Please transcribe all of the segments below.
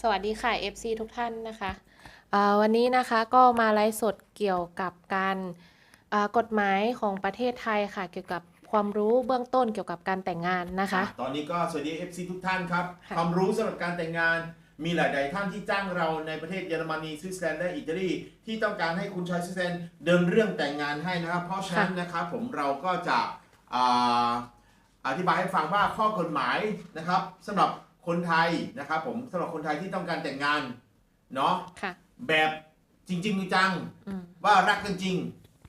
สวัสดีค่ะ FC ทุกท่านนะคะอ่าวันนี้นะคะก็มาไลฟ์สดเกี่ยวกับการอ่ากฎหมายของประเทศไทยค่ะ เกี่ยวกับความรู้เบื้องต้นเกี่ยวกับการแต่งงานนะคะ ตอนนี้ก็สวัสดี FC ทุกท่านครับค่ะความรู้สำหรับการแต่งงาน มีหลาย ๆ ท่านที่จ้างเราในประเทศเยอรมนีสวิตเซอร์แลนด์และอิตาลีที่ต้องการให้คุณชายสวิตเซอร์แลนด์เดินเรื่องแต่งงานให้นะครับ เพราะฉะนั้นนะครับผมเราก็จะอ่าอธิบายให้ฟังว่าข้อกฎหมายนะครับสำหรับ คนไทยนะครับผมสำหรับคนไทยที่ต้องการแต่งงานเนาะค่ะ แบบจริงๆจังอืมว่ารักกันจริง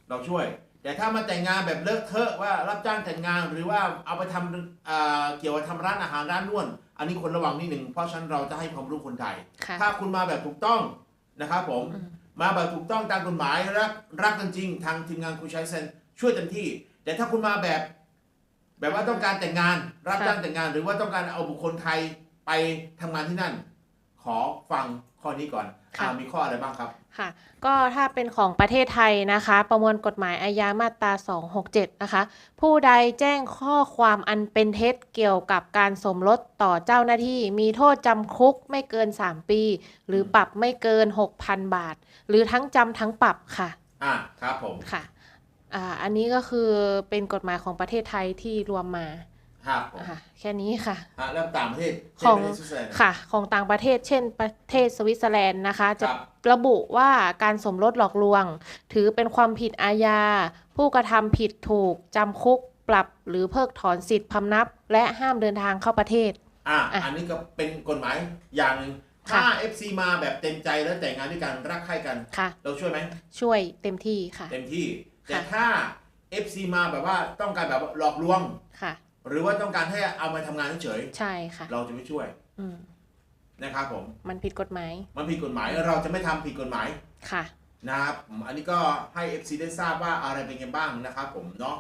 เราช่วย แต่ถ้ามาแต่งงานแบบเลอะเทอะว่ารับจ้างแต่งงานหรือว่าเอาไปทำเอ่อเกี่ยวกับทำร้านอาหารร้านนวดอันนี้คนระวังนิดหนึ่งเพราะฉะนั้นเราจะให้ความรู้คนไทย ค่ะ ถ้าคุณมาแบบถูกต้องนะครับผม อืม มาแบบถูกต้องตามกฎหมายรักรักกันจริง ทางทีมงานคุณชัยเซนช่วยเต็มที่ แต่ถ้าคุณมาแบบ แบบว่าต้องการแต่งงาน รับจ้างแต่งงาน หรือว่าต้องการเอาบุคคลไทย ไปทำงานที่นั่น ขอฟังข้อนี้ก่อนค่ะอ่ามีข้ออะไรบ้างครับค่ะก็ถ้าเป็นของประเทศไทยนะคะ ประมวลกฎหมายอาญามาตรา 267 นะคะ ผู้ใดแจ้งข้อความอันเป็นเท็จเกี่ยวกับการสมรสต่อเจ้าหน้าที่ มีโทษจำคุกไม่เกิน 3 ปี หรือปรับไม่เกิน 6,000 บาท หรือทั้งจำทั้งปรับค่ะอ่าครับผมค่ะอ่าอันนี้ก็คือเป็นกฎหมายของประเทศไทยที่รวมมา ครับผมค่ะแค่นี้ค่ะ อะแล้วต่างประเทศของเช่นประเทศสวิตเซอร์แลนด์ ค่ะ ของต่างประเทศเช่นประเทศสวิตเซอร์แลนด์นะคะ จะครับระบุว่าการสมรสหลอกลวง ถือเป็นความผิดอาญา ผู้กระทำผิดถูกจำคุกปรับหรือเพิกถอนสิทธิ์พำนับ และห้ามเดินทางเข้าประเทศ อะอะอันนี้ก็เป็นกฎหมายอย่างหนึ่งค่ะ ถ้า FC มาแบบเต็มใจแล้วแต่งงานด้วยกันรักใคร่กัน ค่ะ เราช่วยไหมช่วยเต็มที่ค่ะ เต็มที่ แต่ค่ะถ้า FC มาแบบว่าต้องการแบบหลอกลวง ค่ะ หรือว่าต้องการให้เอามาทำงานเฉยใช่ค่ะ ๆเราจะไม่ช่วยอืมนะครับผม มันผิดกฎหมายมันผิดกฎหมายเราจะไม่ทำผิดกฎหมาย ค่ะ นะครับอันนี้ก็ให้ FC ได้ทราบว่าอะไรเป็นยังบ้างนะครับผมเนาะ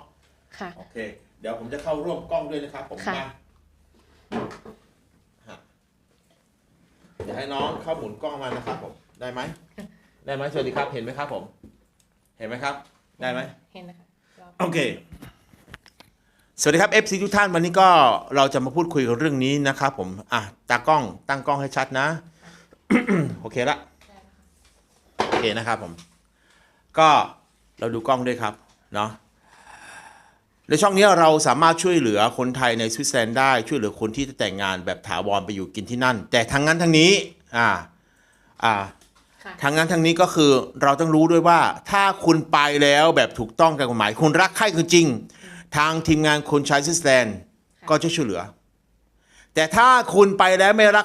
ค่ะ โอเค เดี๋ยวผมจะเข้าร่วมกล้องด้วยนะครับผมค่ะมาฮะเดี๋ยวให้น้องเข้าหมุนกล้องมานะครับผมได้ไหมได้ไหมสวัสดีครับเห็นไหมครับผม เห็นไหมครับ ได้ไหมเห็นนะคะโอเค สวัสดีครับ FC ทุกท่านวันนี้ก็เราจะมาพูดคุยกันเรื่องนี้นะครับผม อะตากล้องตั้งกล้องให้ชัดนะ โอเคละโอเคนะครับผม ก็เราดูกล้องด้วยครับเนาะในช่องนี้เราสามารถช่วยเหลือคนไทยในสวิตเซอร์แลนด์ได้ช่วยเหลือคนที่จะแต่งงานแบบถาวรไปอยู่กินที่นั่น แต่ทั้งนั้นทั้งนี้อ่าอ่าค่ะทางนั้นทางนี้ก็คือเราต้องรู้ด้วยว่า ถ้าคุณไปแล้วแบบถูกต้องตามกฎหมายคุณรักใคร่กันจริง ทางทีมงานคนใช้ซิสแลนด์ก็จะช่วยเหลือ แต่ถ้าคุณไปแล้วไม่รัก